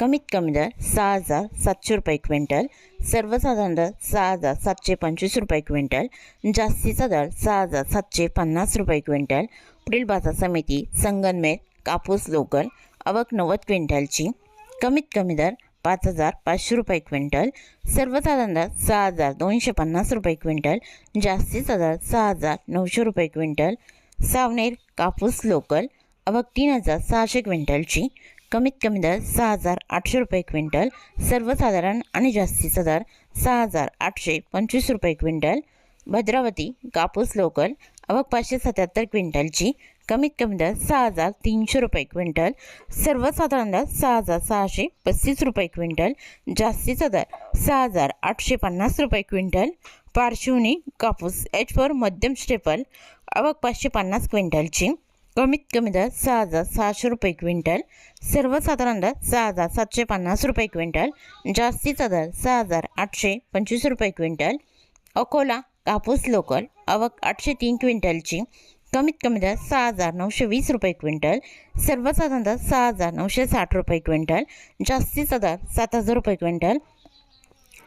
कमीत कमी दर सहा हजार सातशे रुपये क्विंटल सर्वसाधारण दर सहा हजार सातशे पंचवीस रुपये क्विंटल जास्तीचा दर सहा हजार सातशे पन्नास रुपये क्विंटल. पुढील बाजार समिती संगनमेर कापूस लोकल अवक नव्वद क्विंटलची. कमीत कमी दर पाच हजार पाचशे रुपये क्विंटल सर्वसाधारण दर सहा हजार दोनशे पन्नास रुपये क्विंटल जास्तीचा दर सहा हजार नऊशे रुपये क्विंटल. सावनेर कापूस लोकल अवक तीन हजार सहाशे क्विंटलची. कमीत कमी दर सहा हजार आठशे रुपये क्विंटल सर्वसाधारण आणि जास्तीचा दर सहा हजार आठशे पंचवीस रुपये क्विंटल. भद्रावती कापूस लोकल अवक पाचशे सत्याहत्तर क्विंटलची कमीत कमी दर सहा हजार तीनशे रुपये क्विंटल. सर्वसाधारण दर सहा हजार सहाशे पस्तीस रुपये क्विंटल. जास्तीचा दर सहा हजार आठशे पन्नास रुपये क्विंटल. पार्श्वनी कापूस एच फोर मध्यम स्टेपल अवक पाचशे पन्नास क्विंटलची. कमीत कमी दर सहा हजार सहाशे रुपये क्विंटल सर्वसाधारण दर सहा हजार सातशे पन्नास रुपये क्विंटल जास्तीचा दर सहा हजार आठशे पंचवीस रुपये क्विंटल अकोला कापूस लोकल आवक आठशे तीन क्विंटलची कमीत कमी दर सहा हजार नऊशे वीस रुपये क्विंटल सर्वसाधारण दर सहा हजार नऊशे साठ रुपये क्विंटल जास्तीचा दर सात हजार रुपये क्विंटल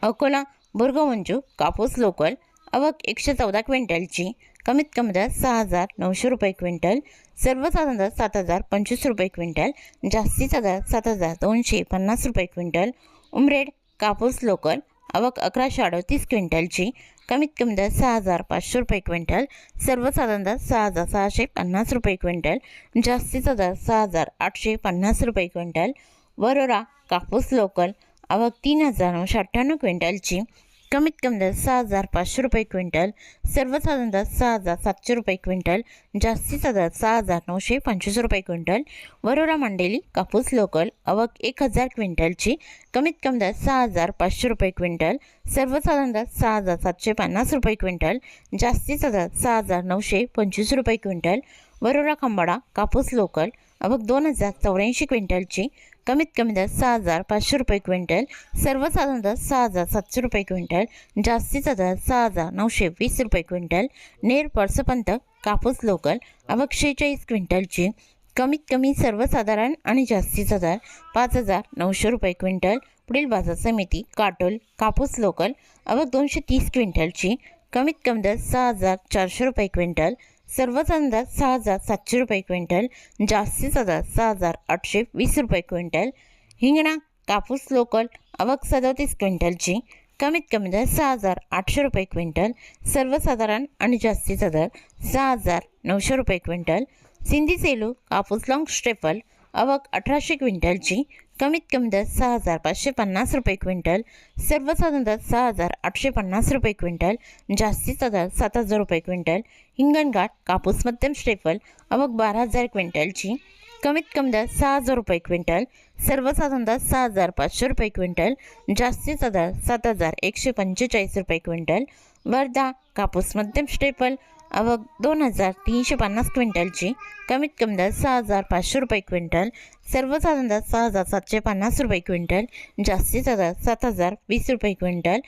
अकोला बुरगवंजू कापूस लोकल आवक एकशे चौदा क्विंटलची कमीत कमी दर सहा हजार नऊशे रुपये क्विंटल सर्वसाधारण दर सात हजार पंचवीस रुपये क्विंटल जास्तीचा दर सात हजार दोनशे पन्नास रुपये क्विंटल उमरेड कापूस लोकल आवक अकराशे अडतीस क्विंटलची कमीत कमी दर सहा हजार पाचशे रुपये क्विंटल सर्वसाधारण दर सहा हजार सहाशे पन्नास रुपये क्विंटल जास्तीचा दर सहा हजार आठशे पन्नास रुपये क्विंटल वरोरा कापूस लोकल आवक तीन हजार नऊशे अठ्ठ्याण्णव क्विंटलची कमीत कमी दर सहा हजार पाचशे रुपये क्विंटल सर्वसाधारण दर सहा हजार सातशे रुपये क्विंटल जास्तीचा दर सहा हजार नऊशे पंचवीस रुपये क्विंटल. वरोरा मंडेली कापूस लोकल अवक एक हजार क्विंटलची कमीत कमी दर सहा हजार पाचशे रुपये क्विंटल सर्वसाधारण दर सहा हजार सातशे पन्नास रुपये क्विंटल जास्तीचा दर सहा हजार नऊशे पंचवीस रुपये क्विंटल. वरोरा खंबाडा कापूस लोकल अवक दोन हजार चौऱ्याऐंशी क्विंटलची कमीत कमी दर सहा हजार पाचशे रुपये क्विंटल सर्वसाधारण दर सहा हजार सातशे रुपये क्विंटल जास्तीचा दर सहा हजार नऊशे वीस रुपये क्विंटल नेर पर्सपंत कापूस लोकल अवक शेहेचाळीस क्विंटलची कमीत कमी सर्वसाधारण आणि जास्तीचा दर पाच हजार नऊशे रुपये क्विंटल पुढील बाजार समिती काटोल कापूस लोकल अवक दोनशे तीस क्विंटलची कमीत कमी दर सहा हजार चारशे रुपये क्विंटल सर्वच अंदाज सहा हजार सातशे रुपये क्विंटल जास्तीचा दर सहा हजार आठशे वीस रुपये क्विंटल. हिंगणा कापूस लोकल अवक सदोतीस क्विंटलची कमीत कमी दर सहा हजार आठशे रुपये क्विंटल सर्वसाधारण आणि जास्तीचा दर सहा हजार नऊशे रुपये क्विंटल. सिंधी सेलू कापूस लाँग स्टेपल आवक अठराशे क्विंटलची कमीत कमी दर सहा हजार पाचशे पन्नास रुपये क्विंटल सर्वसाधारण दर सहा हजार आठशे पन्नास रुपये क्विंटल जास्तीचा दर सात हजार रुपये क्विंटल हिंगणघाट कापूस मध्यम स्टेफल आवक बारा हजार क्विंटलची कमीत कमी दर सहा हजार रुपये क्विंटल सर्वसाधारण दर सहा हजार पाचशे रुपये क्विंटल जास्तीचा दर सात हजार एकशे पंचेचाळीस रुपये क्विंटल वर्धा कापूस मध्यम स्टेपल आवक दोन हजार तीनशे पन्नास क्विंटलची कमीत कमी दर सहा हजार पाचशे रुपये क्विंटल सर्वसाधारण दर सहा हजार सातशे पन्नास रुपये क्विंटल जास्तीचा दर सात हजार वीस रुपये क्विंटल